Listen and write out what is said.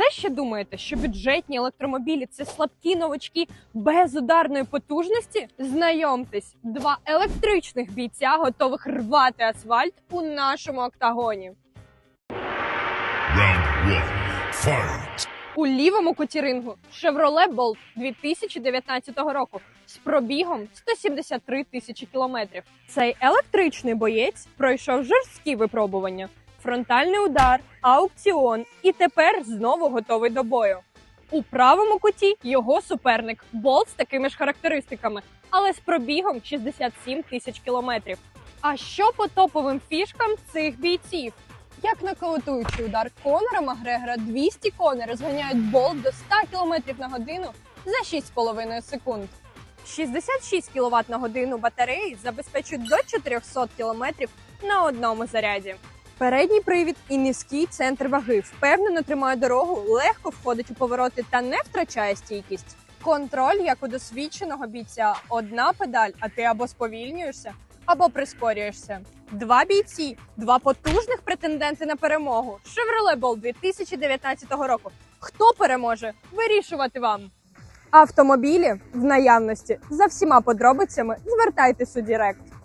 все ще думаєте, що бюджетні електромобілі це слабкі новачки без ударної потужності? Знайомтесь, два електричних бійця готових рвати асфальт у нашому октагоні. Round one. Fight. У лівому куті рингу Chevrolet Bolt 2019 року з пробігом 173 тисячі кілометрів. Цей електричний боєць пройшов жорсткі випробування, фронтальний удар, аукціон і тепер знову готовий до бою. У правому куті його суперник Болт з такими ж характеристиками, але з пробігом 67 тисяч кілометрів. А що по топовим фішкам цих бійців? Як нокаутуючий удар Конора Макгрегора 200 коней розганяють болт до 100 км на годину за 6,5 секунд. 66 кВт на годину батареї забезпечують до 400 км на одному заряді. Передній привід і низький центр ваги впевнено тримає дорогу, легко входить у повороти та не втрачає стійкість. Контроль, як у досвідченого бійця, одна педаль, а ти або сповільнюєшся, або прискорюєшся. Два бійці, два потужних претенденти на перемогу. Chevrolet Bolt 2019 року. Хто переможе? Вирішувати вам. Автомобілі в наявності за всіма подробицями звертайтесь у Дірект.